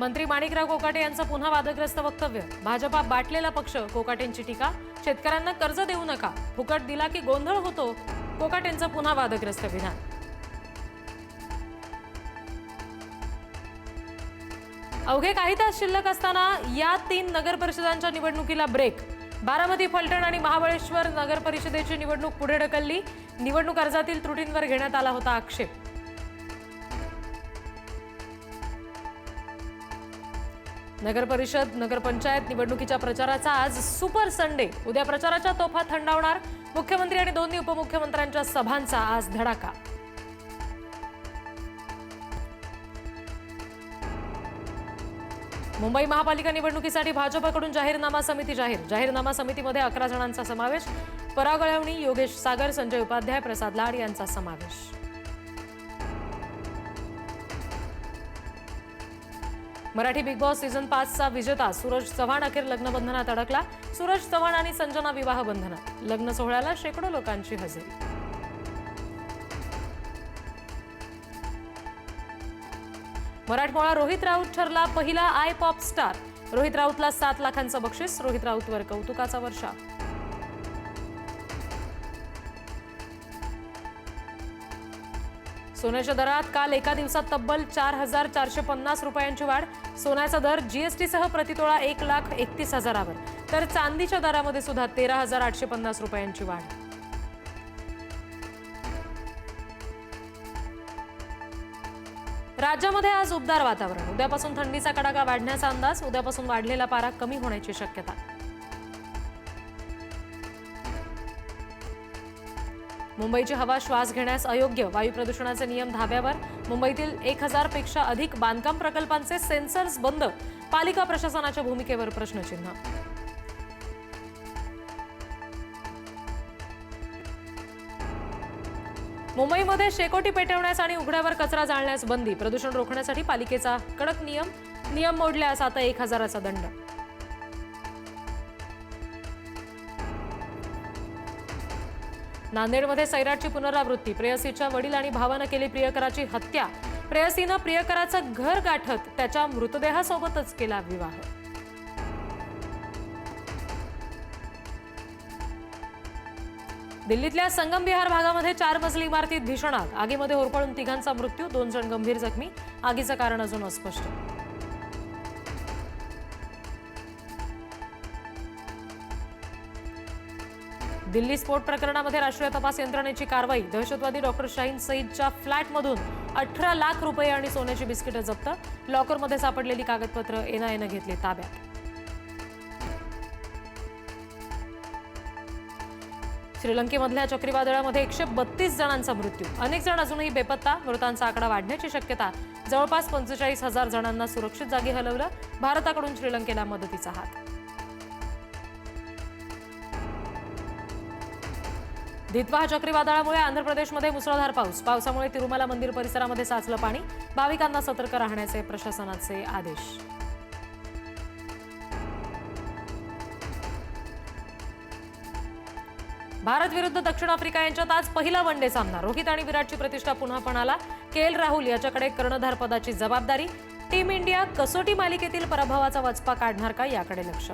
मंत्री माणिकराव कोकाटे यांचं पुन्हा वादग्रस्त वक्तव्य. भाजपा बाटलेला पक्ष कोकाटेंची टीका. शेतकऱ्यांना कर्ज देऊ नका. फुकट दिला की गोंधळ होतो. कोकाटेंचं पुन्हा वादग्रस्त विधान. अवघे काही तास शिल्लक असताना या तीन नगर परिषदांच्या निवडणुकीला ब्रेक बारामती फलटण आणि महाबळेश्वर नगर परिषदेची निवडणूक पुढे ढकलली. निवडणूक अर्जातील त्रुटींवर घेण्यात आला होता आक्षेप. नगरपरिषद नगरपंचायत निवडणुकीच्या प्रचाराचा आज सुपर संडे. उद्या प्रचाराच्या तोफा थंडावणार. मुख्यमंत्री आणि दोन्ही उपमुख्यमंत्र्यांच्या सभांचा आज धडाका. मुंबई महापालिका निवडणुकीसाठी भाजपकडून जाहीरनामा समिती जाहीर. जाहीरनामा समितीमध्ये अकरा जणांचा समावेश. परागळवणी योगेश सागर संजय उपाध्याय प्रसाद लाड यांचा समावेश. मराठी बिग बॉस सीझन पाचचा विजेता सूरज चव्हाण अखेर लग्नबंधनात अडकला. सूरज चव्हाण आणि संजना विवाह बंधनात. लग्न सोहळ्याला शेकडो लोकांची हजेरी. मराठमोळा रोहित राऊत ठरला पहिला आय पॉप स्टार. रोहित राऊतला सात लाखांचं बक्षीस. रोहित राऊतवर कौतुकाचा वर्षा सोन्याच्या दरात काल एका दिवसात तब्बल चार हजार चारशे पन्नास रुपयांची वाढ. सोन्याचा दर जीएसटीसह प्रतितोळा एक लाख एकतीस हजारावर. तर चांदीच्या दरामध्ये सुद्धा तेरा हजार आठशे पन्नास रुपयांची वाढ. राज्यामध्ये आज उबदार वातावरण. उद्यापासून थंडीचा कडाका वाढण्याचा अंदाज उद्यापासून वाढलेला पारा कमी होण्याची शक्यता. मुंबईची हवा श्वास घेण्यास अयोग्य. वायू प्रदूषणाचे नियम धाब्यावर. मुंबईतील एक हजारपेक्षा अधिक बांधकाम प्रकल्पांचे सेन्सर्स बंद. पालिका प्रशासनाच्या भूमिकेवर प्रश्नचिन्ह. मुंबईमध्ये शेकोटी पेटवण्यास आणि उघड्यावर कचरा जाळण्यास बंदी. प्रदूषण रोखण्यासाठी पालिकेचा कडक नियम. नियम मोडल्यास आता एक हजाराचा दंड. नांदेडमध्ये सैराटची पुनरावृत्ती. प्रेयसीच्या वडील आणि भावानं केली प्रियकराची हत्या. प्रेयसीनं प्रियकराचं घर गाठत त्याच्या मृतदेहासोबतच केला विवाह. दिल्लीतल्या संगम विहार भागामध्ये चार मजली इमारतीत भीषण आग आगीमध्ये होरपळून तिघांचा मृत्यू दोन जण गंभीर जखमी. आगीचं कारण अजून अस्पष्ट. दिल्ली स्फोट प्रकरणामध्ये राष्ट्रीय तपास यंत्रणेची कारवाई. दहशतवादी डॉक्टर शाहीन सईदच्या फ्लॅटमधून अठरा लाख रुपये आणि सोन्याची बिस्किटं जप्त. लॉकरमध्ये सापडलेली कागदपत्र एनआयएनं घेतली ताब्यात. श्रीलंकेमधल्या चक्रीवादळामध्ये एकशे बत्तीस जणांचा मृत्यू. अनेक जण अजूनही बेपत्ता. मृतांचा आकडा वाढण्याची शक्यता. जवळपास पंचेचाळीस हजार जणांना सुरक्षित जागी हलवलं. भारताकडून श्रीलंकेला मदतीचा हात. धितवाह चक्रीवादळामुळे आंध्र प्रदेशमध्ये मुसळधार पाऊस. पावसामुळे तिरुमला मंदिर परिसरामध्ये साचलं पाणी. भाविकांना सतर्क राहण्याचे प्रशासनाचे आदेश. भारत विरुद्ध दक्षिण आफ्रिका यांच्यात आज पहिला वन डे सामना. रोहित आणि विराटची प्रतिष्ठा पुन्हा पणाला. के एल राहुल याच्याकडे कर्णधार पदाची जबाबदारी. टीम इंडिया कसोटी मालिकेतील पराभवाचा वचपा काढणार का याकडे लक्ष.